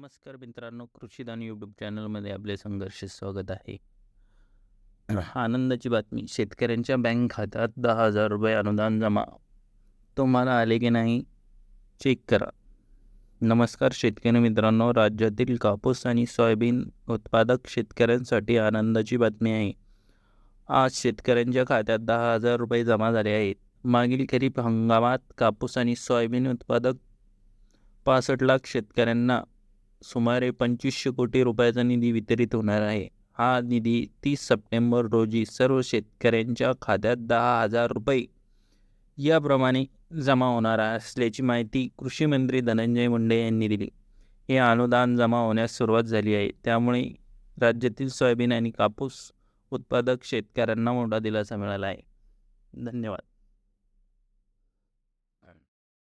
नमस्कार मित्रांनो कृषीदान यूट्यूब चॅनलमध्ये आपले संघर्ष स्वागत आहे. आनंदाची बातमी शेतकऱ्यांच्या बँक खात्यात दहा हजार रुपये अनुदान जमा. तुम्हाला आले की नाही चेक करा. नमस्कार शेतकरी मित्रांनो राज्यातील कापूस आणि सोयाबीन उत्पादक शेतकऱ्यांसाठी आनंदाची बातमी आहे. आज शेतकऱ्यांच्या खात्यात दहा हजार रुपये जमा झाले आहेत. मागील खरीप हंगामात कापूस आणि सोयाबीन उत्पादक पासष्ट लाख शेतकऱ्यांना सुमारे पंचवीसशे कोटी रुपयाचा निधी वितरित होणार आहे. हा निधी तीस सप्टेंबर रोजी सर्व शेतकऱ्यांच्या खात्यात दहा हजार रुपये याप्रमाणे जमा होणार असल्याची माहिती कृषी मंत्री धनंजय मुंडे यांनी दिली. हे अनुदान जमा होण्यास सुरुवात झाली आहे. त्यामुळे राज्यातील सोयाबीन आणि कापूस उत्पादक शेतकऱ्यांना मोठा दिलासा मिळाला आहे. धन्यवाद.